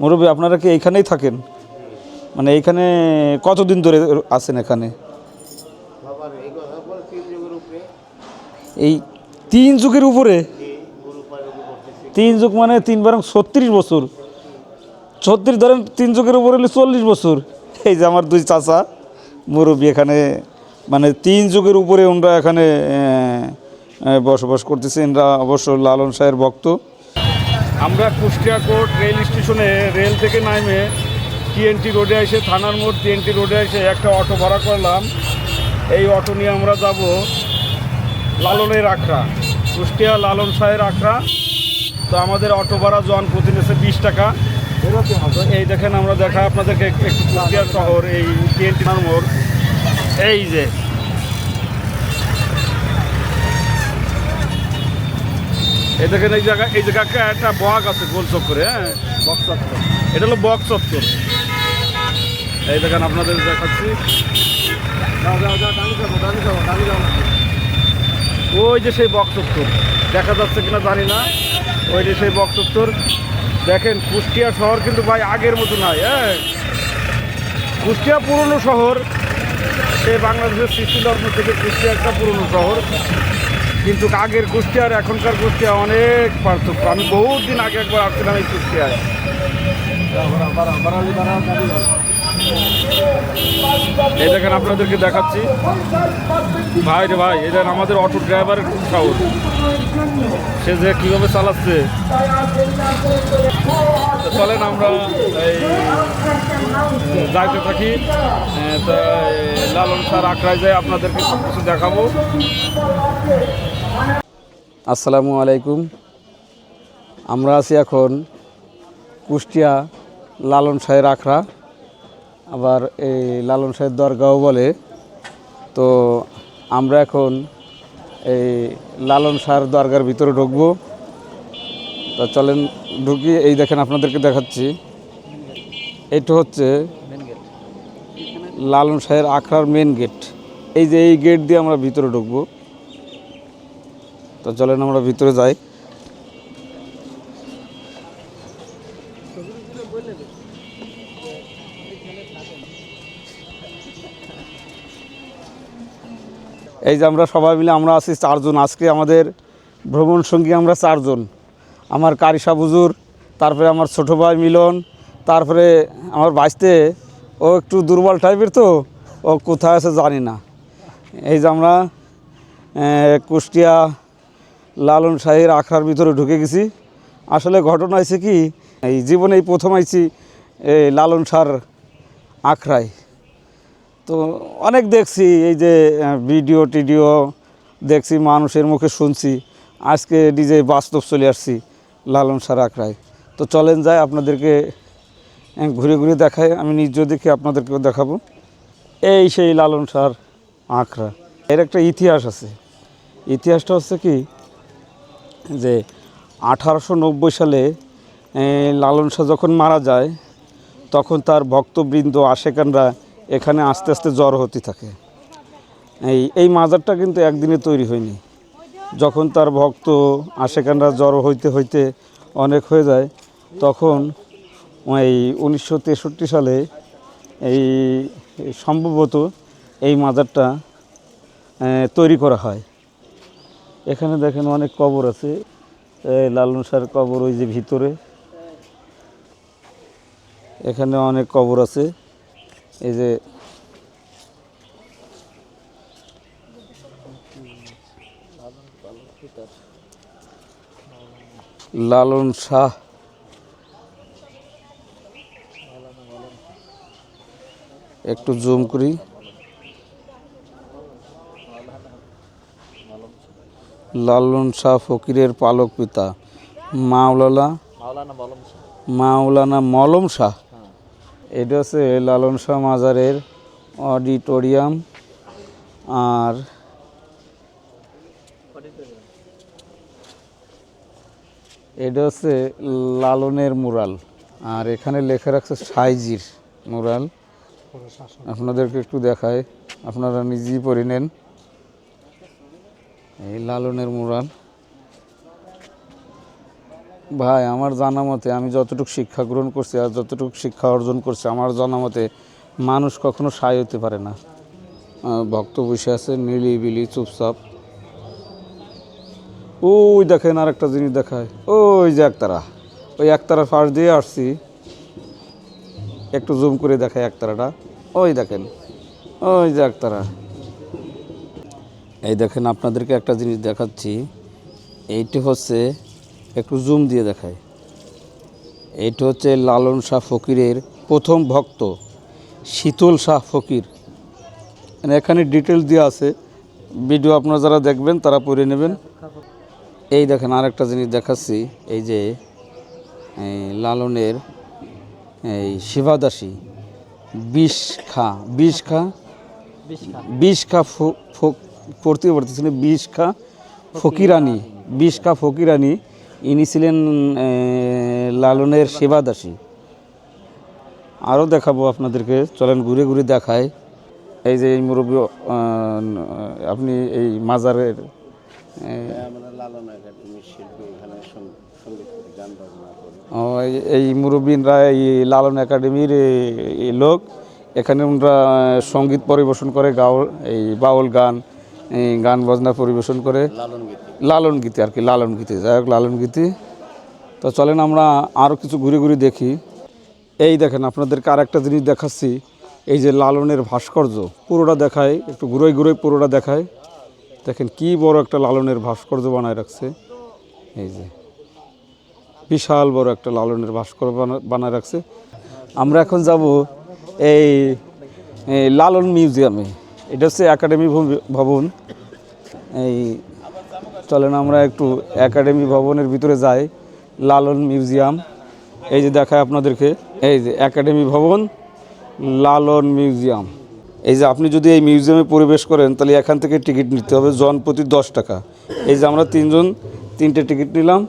মুরব্বী, আপনারা কি এইখানেই থাকেন? মানে এইখানে কতদিন ধরে আছেন এখানে? এই তিন যুগের উপরে? তিন যুগ মানে তিন বারং ছত্রিশ বছর। ছত্রিশ ধরেন তিন যুগের উপরে হলে চল্লিশ বছর। এই যে আমার দুই চাচা মুরব্বী এখানে মানে তিন যুগের উপরে ওনরা এখানে বসবাস করতেছে। এনরা অবশ্য লালন শাহের ভক্ত। আমরা কুষ্টিয়া কোর্ট রেল স্টেশনে রেল থেকে নামে টিএনটি রোডে এসে থানার মোড় টিএনটি রোডে এসে একটা অটো ভাড়া করলাম। এই অটো নিয়ে আমরা যাব লালনের আখড়া, কুষ্টিয়া লালন শাহের আখড়া। তো আমাদের অটো ভাড়া জন প্রতি নিচ্ছে বিশ টাকা। এই দেখেন আমরা দেখা আপনাদেরকে একটু কুষ্টিয়া শহর, এই টিএনটি মোড়। এই যে এই দেখেন এই জায়গা এই জায়গাকে একটা বক আছে গোল চক্করে হ্যাঁ? বক চত্বর এটা হলো বক চত্বর এই দেখেন আপনাদের দেখাচ্ছি। ওই যে সেই বক চত্বর দেখা যাচ্ছে কিনা জানি না। ওই যে সেই বক চত্বর দেখেন কুষ্টিয়া শহর কিন্তু ভাই আগের মতো নাই হ্যাঁ? কুষ্টিয়া পুরনো শহর। সে বাংলাদেশের সৃষ্টি ধর্ম থেকে কুষ্টিয়া একটা পুরনো শহর। কিন্তু আগের কুষ্টিয়া আর এখনকার কুষ্টিয়া অনেক পার্থক্য। আমি বহুত দিন আগে একবার আসছিলাম এই কুষ্টিয়ায়। এই দেখেন আপনাদেরকে দেখাচ্ছি। ভাই রে ভাই এই দেখেন আমাদের অটো ড্রাইভারের খুব সে যে কীভাবে চালাচ্ছে। চলেন আমরা এই যাইতে থাকি। এ, লালন স্যার আখড়ায় যায় আপনাদেরকে সব কিছু দেখাবো। আসসালামু আলাইকুম। আমরা আছি এখন কুষ্টিয়া লালন শাহের আখড়া, আবার এই লালন শাহের দরগাও বলে। তো আমরা এখন এই লালন শাহের দরগার ভিতরে ঢুকবো। তা চলেন ঢুকি, এই দেখেন আপনাদেরকে দেখাচ্ছি। এটা হচ্ছে লালন শাহের আখড়ার মেন গেট এই যে এই গেট দিয়ে আমরা ভিতরে ঢুকবো। তো চলেন আমরা ভিতরে যাই। এই যে আমরা সবাই মিলে আমরা আছি চারজন। আজকে আমাদের ভ্রমণ সঙ্গী আমরা চারজন। আমার কারিসা বুজুর তারপরে আমার ছোটো ভাই মিলন, তারপরে আমার বাঁচতে ও একটু দুর্বল টাইপের তো, ও কোথায় আছে জানি না। এই যে আমরা কুষ্টিয়া লালন শাহের আখড়ার ভিতরে ঢুকে গেছি। আসলে ঘটনা হয়েছে কি, এই জীবনে প্রথম আইছি এই লালন শাহর আখড়ায়। তো অনেক দেখছি, এই যে ভিডিও টিডিও দেখছি, মানুষের মুখে শুনছি, আজকে নিজে বাস্তব চলে আসছি লালন সার আখড়ায়। তো চলেন যায় আপনাদেরকে ঘুরে ঘুরে দেখায় আমি নিজ দেখে আপনাদেরকেও দেখাবো। এই সেই লালন সার আখড়া। এর একটা ইতিহাস আছে। ইতিহাসটা হচ্ছে কি যে আঠারোশো নব্বই সালে লালন শাহ যখন মারা যায়, তখন তার ভক্তবৃন্দ, আশেকানরা এখানে আস্তে আস্তে জ্বর হতে থাকে। এই এই মাজারটা কিন্তু একদিনে তৈরি হয়নি। যখন তার ভক্ত, আশেকানরা জ্বর হইতে হইতে অনেক হয়ে যায়, তখন এই উনিশশো তেষট্টি সালে এই সম্ভবত এই মাজারটা তৈরি করা হয়। এখানে দেখেন অনেক কবর আছে। এই লালন শাহর কবর ওই যে ভিতরে। এখানে অনেক কবর আছে। এই যে লালন শাহ একটু জুম করি। লালন শাহ ফকিরের পালক পিতা মাওলানা মাওলানা মলম শাহ। এটা হচ্ছে লালন শাহ মাজারের অডিটোরিয়াম। আর এটা হচ্ছে লালনের মুরাল। আর এখানে লেখা রাখছে সাইজির মুরাল। আপনাদেরকে একটু দেখায় আপনারা নিজেই পড়ে নেন। এই লালনের মুরাল। ভাই, আমার জানা মতে আমি যতটুকু শিক্ষা গ্রহণ করছি আর যতটুকু শিক্ষা অর্জন করছি, আমার জানা মতে মানুষ কখনো সায় হতে পারে না। ভক্ত বসে আছে নিলিবিলি চুপচাপ। ওই দেখেন আর একটা জিনিস দেখায়। ওই যে একতারা। ওই একতারা ফার্স্ট দিয়ে আসছি। একটু জুম করে দেখায় একতারাটা। ওই দেখেন। ওই যে একতারা। এই দেখেন আপনাদেরকে একটা জিনিস দেখাচ্ছি। এইটি হচ্ছে একটু জুম দিয়ে দেখায় এইটা হচ্ছে লালন শাহ ফকিরের প্রথম ভক্ত শীতল শাহ ফকির। মানে এখানে ডিটেলস দেওয়া আছে। ভিডিও আপনারা যারা দেখবেন তারা পড়ে নেবেন। এই দেখেন আরেকটা জিনিস দেখাচ্ছি এই যে এই লালনের এই শিবাদাসী বিষ খা বিষ খা বিষ খা ফো- ফো- পড়তে পারতেছি না বিষ খা ফকিরানি বিষ খা ফকিরানি, ইনি ছিলেন লালনের সেবাদাসী। আরও দেখাবো আপনাদেরকে, চলেন ঘুরে ঘুরে দেখায় এই যে এই মুরব্বী আপনি এই মাজারের আমরা এই- মুরব্বীরা, এই লালন একাডেমির লোক। এখানে ওনারা সংগীত পরিবেশন করে গাও, এই বাউল গান গান বাজনা পরিবেশন করে লালন গীতি। আর কি লালন গীতি। যাই হোক লালন গীতি। তো চলেন আমরা আরও কিছু ঘুরে ঘুরে দেখি। এই দেখেন আপনাদেরকে আর একটা জিনিস দেখাচ্ছি। এই যে লালনের ভাস্কর্য পুরোটা দেখায় একটু ঘুরোই ঘুরোই পুরোটা দেখায় দেখেন কি বড় একটা লালনের ভাস্কর্য বানায় রাখছে। এই যে বিশাল বড় একটা লালনের ভাস্কর বানা- বানায় রাখছে। আমরা এখন যাব এই লালন মিউজিয়ামে। এটা হচ্ছে একাডেমি ভব- ভবন। এই চলেন আমরা একটু একাডেমি ভবনের ভিতরে যাই। লালন মিউজিয়াম। এই যে দেখায় আপনাদেরকে, এই যে একাডেমি ভবন, লালন মিউজিয়াম। এই যে আপনি যদি এই মিউজিয়ামে পরিবেশ করেন, তাহলে এখান থেকে টিকিট নিতে হবে জন প্রতি দশ টাকা। এই যে আমরা তিনজন, তিনটে টিকিট নিলাম।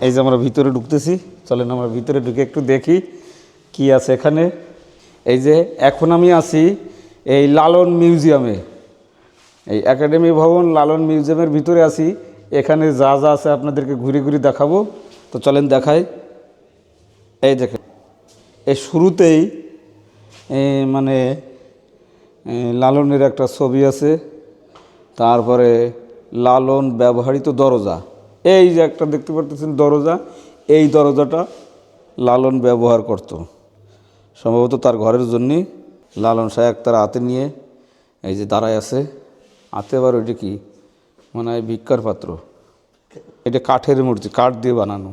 এই যে আমরা ভিতরে ঢুকতেছি। চলেন আমরা ভিতরে ঢুকে একটু দেখি কি আছে এখানে। এই যে এখন আমি আছি এই লালন মিউজিয়ামে। এই একাডেমি ভবন লালন মিউজিয়ামের ভিতরে আছি। এখানে যা যা আছে আপনাদেরকে ঘুরে ঘুরে দেখাবো। তো চলেন দেখাই। এই দেখেন, এই শুরুতেই মানে লালনের একটা ছবি আছে। তারপরে লালন ব্যবহৃত দরজা। এই যে একটা দেখতে পারতেছেন দরজা। এই দরজাটা লালন ব্যবহার করত। সম্ভবত তার ঘরের জন্যই লালন সাহেব তার হাতে নিয়ে এই যে দাঁড়ায় আছে। হাতে আবার ওইটা কি? মানে ভিক্ষার পাত্র। এটা কাঠের মূর্তি, কাঠ দিয়ে বানানো।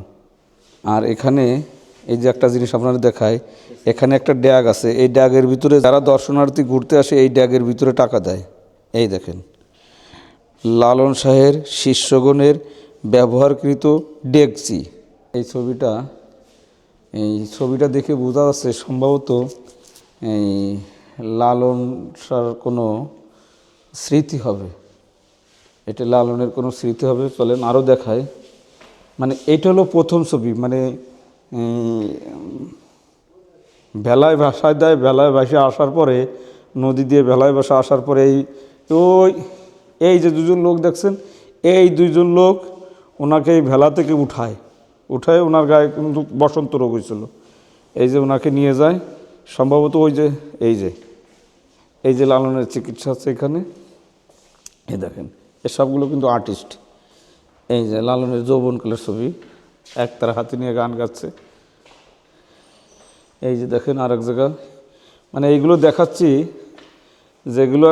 আর এখানে এই যে একটা জিনিস আপনারা দেখায়, এখানে একটা ড্যাগ আছে। এই ড্যাগের ভিতরে যারা দর্শনার্থী ঘুরতে আসে, এই ড্যাগের ভিতরে টাকা দেয়। এই দেখেন। লালন শাহের শিষ্যগণের ব্যবহারকৃত ডেকচি এই ছবিটা এই ছবিটা দেখে বোঝা যাচ্ছে সম্ভবত এই লালন শাহর কোনো স্মৃতি হবে। এটা লালনের কোনো স্মৃতি হবে চলেন আরও দেখায় মানে এটা হলো প্রথম ছবি মানে উম, ভেলায় ভাষায় দেয় ভেলায় ভাসে আসার পরে নদী দিয়ে ভেলায় ভাষা আসার পরে এই ওই এই যে দুজন লোক দেখছেন এই দুজন লোক ওনাকে এই ভেলা থেকে উঠায়। উঠায় ওনার গায়ে কিন্তু বসন্ত রোগ হয়েছিল। এই যে ওনাকে নিয়ে যায়, সম্ভবত ওই যে, এই যে এই যে লালনের চিকিৎসা আছে এখানে। এই দেখেন এসবগুলো কিন্তু আর্টিস্ট। এই যে লালনের যৌবনকালের ছবি, এক তার হাতে নিয়ে গান গাচ্ছে। এই যে দেখেন আর এক জায়গা মানে এইগুলো দেখাচ্ছি যেগুলো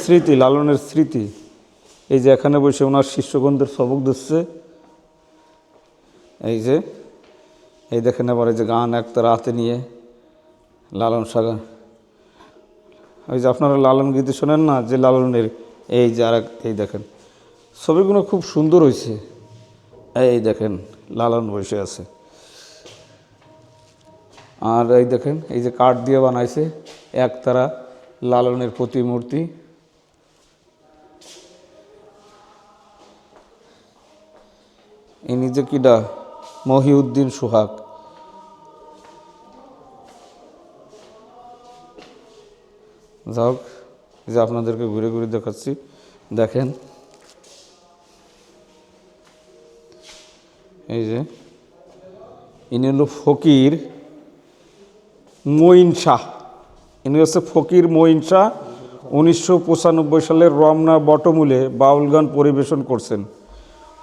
স্মৃতি, লালনের স্মৃতি। এই যে এখানে বসে ওনার শিষ্যগন্ধের সবক দিচ্ছে। এই যে, এই দেখেন আবার এই যে গান এক তার হাতে নিয়ে, লালন সাগা ওই যে আপনারা লালন গীতি শোনেন না, যে লালনের এই যে আর এই দেখেন, ছবিগুলো খুব সুন্দর হয়েছে এই দেখেন, লালন বসে আছে। আর এই দেখেন, এই যে কাঠ দিয়ে বানাইছে একতারা লালনের প্রতিমূর্তি। ইনি যে কিডা মহিউদ্দিন সোহাগ। যাক যে আপনাদেরকে ঘুরে ঘুরে দেখাচ্ছি, দেখেন। এই যে, ইনি হলো ফকির মঈন শাহ। ইনি হচ্ছে ফকির মঈন শাহ। উনিশশো পঁচানব্বই সালের রমনা বটমূলে বাউল গান পরিবেশন করছেন।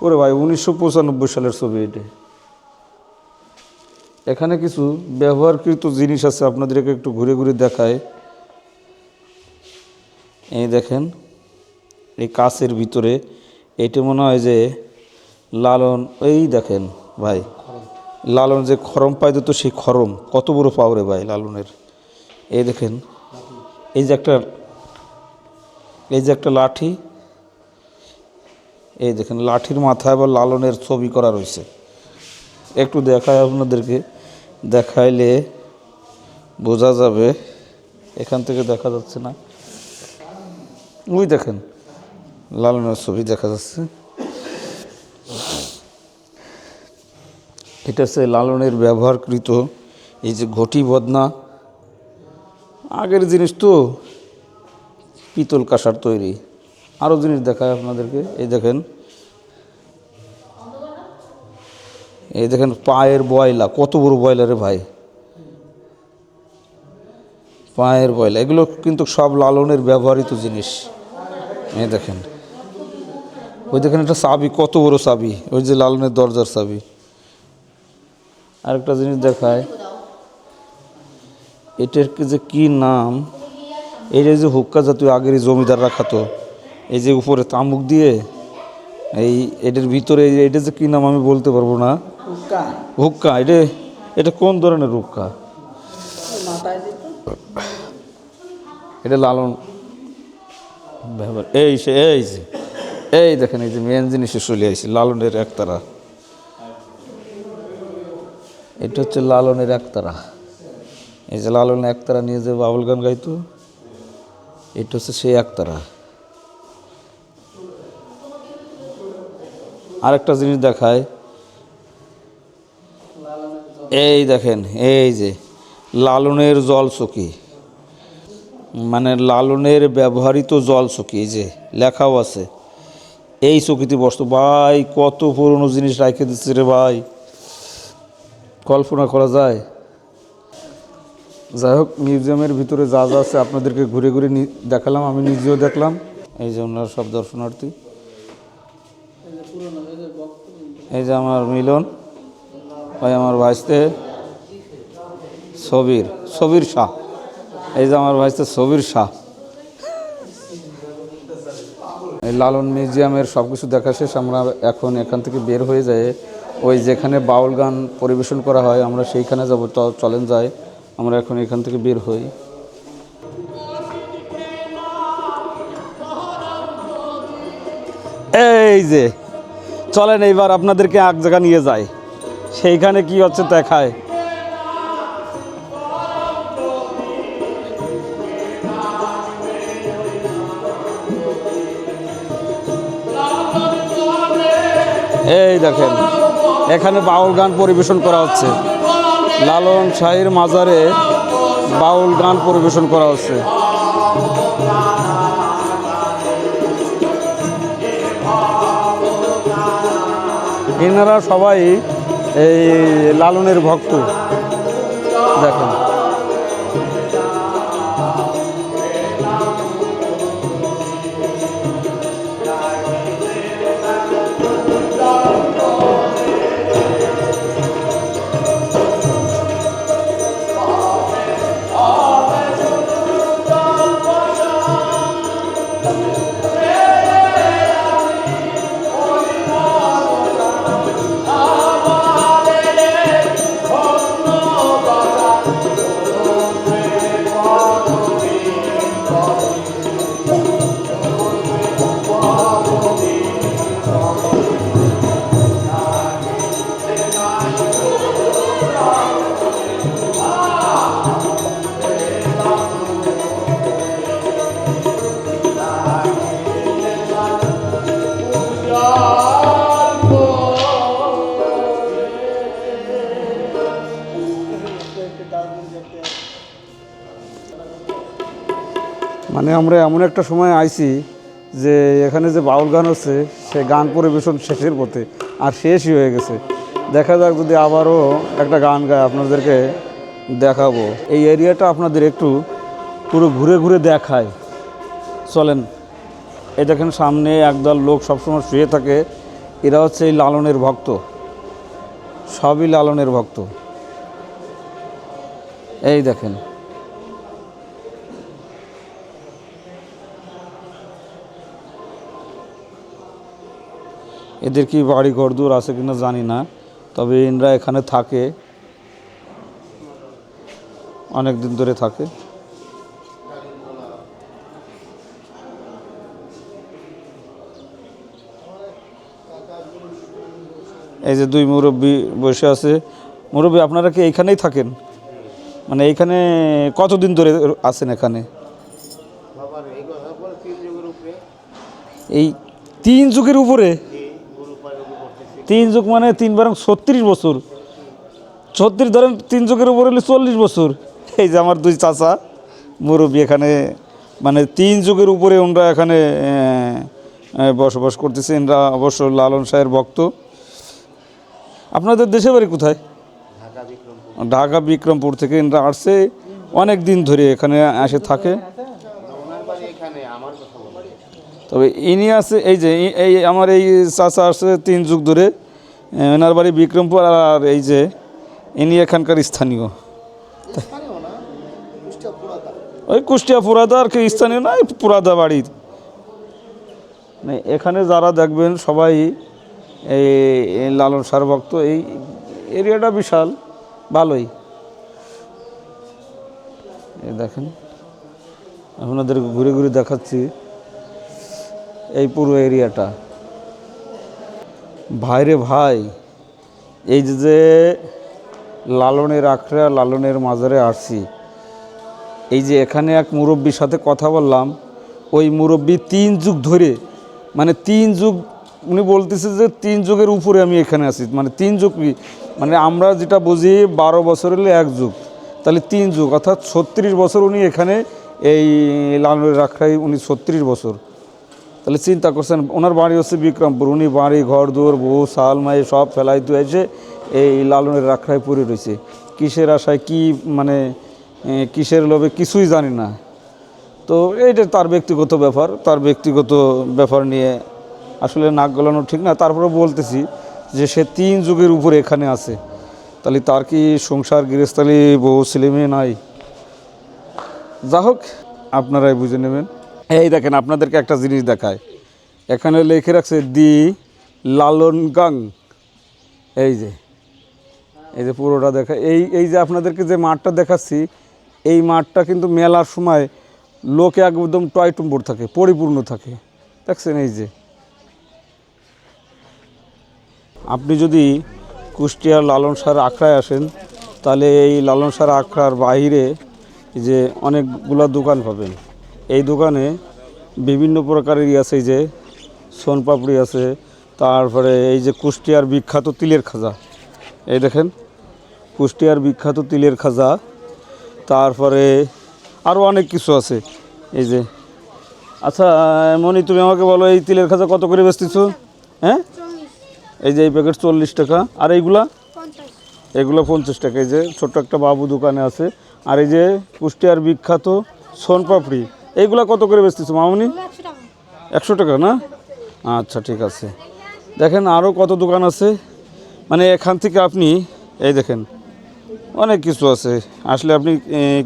ওরে ভাই, উনিশশো পঁচানব্বই সালের ছবি এটা। এখানে কিছু ব্যবহারকৃত জিনিস আছে, আপনাদেরকে একটু ঘুরে ঘুরে দেখায়। এই দেখেন, এই কাছের ভিতরে, এটা মনে হয় যে লালন, এই দেখেন ভাই, লালন যে খরম পাইতো তো সেই খরম, কত বড় পাওরে ভাই লালনের। এই দেখেন, এই যে একটা, এই যে একটা লাঠি, এই দেখেন, লাঠির মাথায় আবার লালনের ছবি করা রয়েছে। একটু দেখায় আপনাদেরকে। দেখাইলে বোঝা যাবে, এখান থেকে দেখা যাচ্ছে না। ওই দেখেন লালনের ছবি দেখা যাচ্ছে। এটা হচ্ছে লালনের ব্যবহারকৃত এই যে ঘটি বদনা। আগের জিনিস তো পিতল কাঁসার তৈরি। আরও জিনিস দেখায় আপনাদেরকে। এই দেখেন এই দেখেন পায়ের বয়লা, কত বড় বয়লারে ভাই। পায়ের বয়লা, এগুলো কিন্তু সব লালনের ব্যবহৃত জিনিস। এই দেখেন। ওই দেখেন একটা চাবি, কত বড় চাবি, ওই যে লালনের দরজার চাবি। আরেকটা জিনিস দেখায়, এটার কি যে কি নাম? এটা যে হুক্কা জাতীয় আগের জমিদার জমিদাররা খাতো এই যে উপরে তামুক দিয়ে, এই এটার ভিতরে এটা যে কি নাম আমি বলতে পারব না। হুক্কা। এটা এটা কোন ধরনের হুক্কা? এটা লালন ব্যবহার। এই সে এই যে এই দেখেন এই যে মেন জিনিসে চলে আইছে লালনের একতারা। এটা হচ্ছে লালনের একতারা। এই যে লালনের একতারা নিয়ে যে বাবুল গান গাইতো এটা হচ্ছে সেই একতারা। আরেকটা জিনিস দেখায় এই দেখেন, এই যে লালনের জল চকি মানে লালনের ব্যবহৃত জল এই যে লেখাও আছে। এই চকিতে বসতো, ভাই, কত পুরনো জিনিস রাখে দিচ্ছে রে ভাই। কল্পনা করা যায়? যাই হোক, মিউজিয়ামের ভিতরে যা যা আছে আপনাদেরকে ঘুরে ঘুরে দেখালাম, আমি নিজেও দেখলাম। এই যে ওনার সব দর্শনার্থী। এই যে আমার মিলন। ভাই আমার ভাইস্তে সবির সবির শাহ। এই যে আমার ভাইস্তে সবির শাহ। এই লালন মিউজিয়ামের সব কিছু দেখা শেষ, আমরা এখন এখান থেকে বের হয়ে যায় ওই যেখানে বাউল গান পরিবেশন করা হয়, আমরা সেইখানে যাব চলেন যাই। আমরা এখন এখান থেকে বের হই। এই যে, চলেন এইবার আপনাদেরকে এক জায়গা নিয়ে যাই। সেইখানে কি হচ্ছে দেখায়। এই দেখেন, এখানে বাউল গান পরিবেশন করা হচ্ছে। লালন শাহির মাজারে বাউল গান পরিবেশন করা হচ্ছে। এনারা সবাই এই লালনের ভক্ত। দেখেন। মানে আমরা এমন একটা সময় আইছি যে এখানে যে বাউল গান হচ্ছে, সে গান পরিবেশন শেষের পথে আর শেষই হয়ে গেছে। দেখা যাক যদি আবারও একটা গান গায়, আপনাদেরকে দেখাবো। এই এরিয়াটা আপনাদের একটু পুরো ঘুরে ঘুরে দেখায়। চলেন এ দেখেন সামনে একদল লোক সবসময় শুয়ে থাকে। এরা হচ্ছে এই লালনের ভক্ত। সবই লালনের ভক্ত। এই দেখেন। এদের কি বাড়ি ঘরদুয়ার আছে কিনা জানি না, তবে এনরা এখানে থাকে। অনেক দিন ধরে থাকে। এই যে দুই মুরব্বী বসে আছে। মুরব্বী, আপনারা কি এইখানেই থাকেন? মানে এইখানে কতদিন ধরে আছেন এখানে? এই তিন যুগের উপরে? তিন যুগ মানে তিন বারং ছত্রিশ বছর। ছত্রিশ ধরেন তিন যুগের উপরে হলে চল্লিশ বছর। এই যে আমার দুই চাচা, মুরব্বী এখানে মানে তিন যুগের উপরে ওনরা এখানে বসবাস করতেছে। এনরা অবশ্য লালন শাহের ভক্ত। আপনাদের দেশে বাড়ি কোথায়? ঢাকা, বিক্রমপুর থেকে এনরা আসছে। অনেক দিন ধরে এখানে এসে থাকে। তবে ইনি আছে, এই যে, এই আমার এই চাচা আসছে তিন যুগ ধরে। এনার বাড়ি বিক্রমপুর আর এই যে, ইনি এখানকার স্থানীয়। ওই কুষ্টিয়া পুরাদা আর কি, স্থানীয় না পুরাদা বাড়ির। মানে এখানে যারা দেখবেন সবাই এই লালন সার ভক্ত, এই এরিয়াটা বিশাল। ভালোই। এই দেখেন, আপনাদের ঘুরে ঘুরে দেখাচ্ছি এই পুরো এরিয়াটা। ভাইরে ভাই, এই যে লালনের আখড়া, লালনের মাজারে আসছি, এই যে এখানে এক মুরব্বীর সাথে কথা বললাম, ওই মুরব্বী তিন যুগ ধরে মানে তিন যুগ উনি বলতেছে যে তিন যুগের উপরে আমি এখানে আছি। মানে তিন যুগ মানে আমরা যেটা বুঝি, বারো বছর হলে এক যুগ। তাহলে তিন যুগ, অর্থাৎ ছত্রিশ বছর উনি এখানে এই লালনের আখড়ায় উনি ছত্রিশ বছর। তাহলে চিন্তা করছেন, ওনার বাড়ি হচ্ছে বিক্রমপুর। উনি বাড়ি, ঘর, দুয়ার, বউ শাল মাই, সব ফেলাই তো এই লালনের রাখড়ায় পড়ে রয়েছে। কিসের আশায় কি মানে কিসের লোভে কিছুই জানি না। তো এইটা তার ব্যক্তিগত ব্যাপার। তার ব্যক্তিগত ব্যাপার নিয়ে আসলে নাক গলানো ঠিক না তারপরে বলতেছি যে সে তিন যুগের উপরে এখানে আছে। তাহলে তার কি সংসার গৃহস্থালী বহু ছেলে মেয়ে নাই? যা হোক, আপনারাই বুঝে নেবেন। এই দেখেন, আপনাদেরকে একটা জিনিস দেখায়। এখানে লিখে রাখছে, দি লালন গাং এই যে এই যে পুরোটা দেখা, এই এই যে আপনাদেরকে যে মাঠটা দেখাচ্ছি, এই মাঠটা কিন্তু মেলার সময় লোকে একদম টয় টয়টুম্বর থাকে, পরিপূর্ণ থাকে। দেখছেন এই যে আপনি যদি কুষ্টিয়ার লালন সার আখড়ায় আসেন, তাহলে এই লালন সার আখড়ার এই যে অনেকগুলা দোকান পাবেন। এই দোকানে বিভিন্ন প্রকারেরই আছে যে সোনপাপড়ি আছে, তারপরে এই যে কুষ্টিয়ার বিখ্যাত তিলের খাজা। এই দেখেন, কুষ্টিয়ার বিখ্যাত তিলের খাজা, তারপরে আরও অনেক কিছু আছে। এই যে আচ্ছা মনি, তুমি আমাকে বলো, এই তিলের খাজা কত করে বেচতেছো? হ্যাঁ? এই যে এই প্যাকেট চল্লিশ টাকা। আর এইগুলা? এগুলো পঞ্চাশ টাকা। এই যে ছোট্ট একটা বাবু দোকানে আছে। আর এই যে কুষ্টিয়ার বিখ্যাত সোনপাপড়ি এইগুলা কত করে বেচতেছো মামনি? একশো টাকা। না? আচ্ছা ঠিক আছে। দেখেন আরও কত দোকান আছে। মানে এখান থেকে আপনি এই দেখেন অনেক কিছু আছে। আসলে আপনি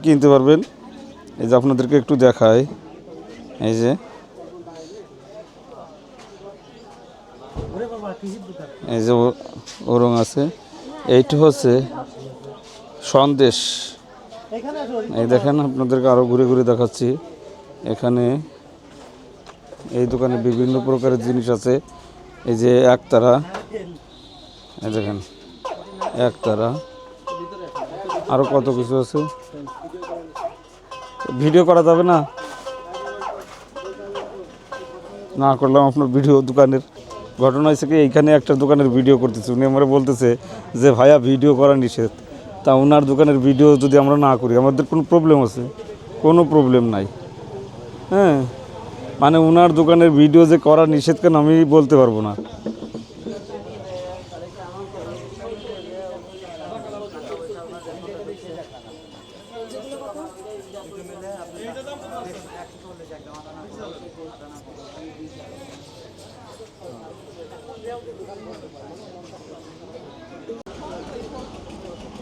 কিনতে পারবেন। এই যে আপনাদেরকে একটু দেখায় এই যে এই যে ওরং আছে। এইটা হচ্ছে সন্দেশ। এই দেখেন, আপনাদেরকে আরও ঘুরে ঘুরে দেখাচ্ছি। এখানে এই দোকানে বিভিন্ন প্রকারের জিনিস আছে। এই যে একতারা। এই দেখেন, একতারা। আরও কত কিছু আছে। ভিডিও করা যাবে না? না করলাম আপনার ভিডিও দোকানের। ঘটনা হয়েছে কি, এইখানে একটা দোকানের ভিডিও করতেছে। উনি আমার বলতেছে যে, ভাইয়া ভিডিও করা নিষেধ। তা ওনার দোকানের ভিডিও যদি আমরা না করি, আমাদের কোনো প্রবলেম আছে? কোনো প্রবলেম নাই। হ্যাঁ? মানে ওনার দোকানের ভিডিও যে করা নিষেধ কেন, আমি বলতে পারব না।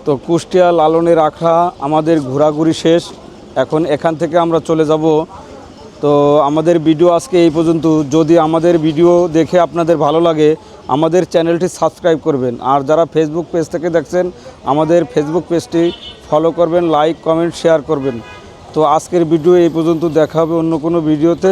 তো কুষ্টিয়া লালনে রাখা আমাদের ঘোরাঘুরি শেষ। এখন এখান থেকে আমরা চলে যাব। তো আমাদের ভিডিও আজকে এই পর্যন্ত। যদি আমাদের ভিডিও দেখে আপনাদের ভালো লাগে, আমাদের চ্যানেলটি সাবস্ক্রাইব করবেন। আর যারা ফেসবুক পেজ থেকে দেখছেন, আমাদের ফেসবুক পেজটি ফলো করবেন লাইক কমেন্ট শেয়ার করবেন। তো আজকের ভিডিও এই পর্যন্ত। দেখা হবে অন্য কোনো ভিডিওতে।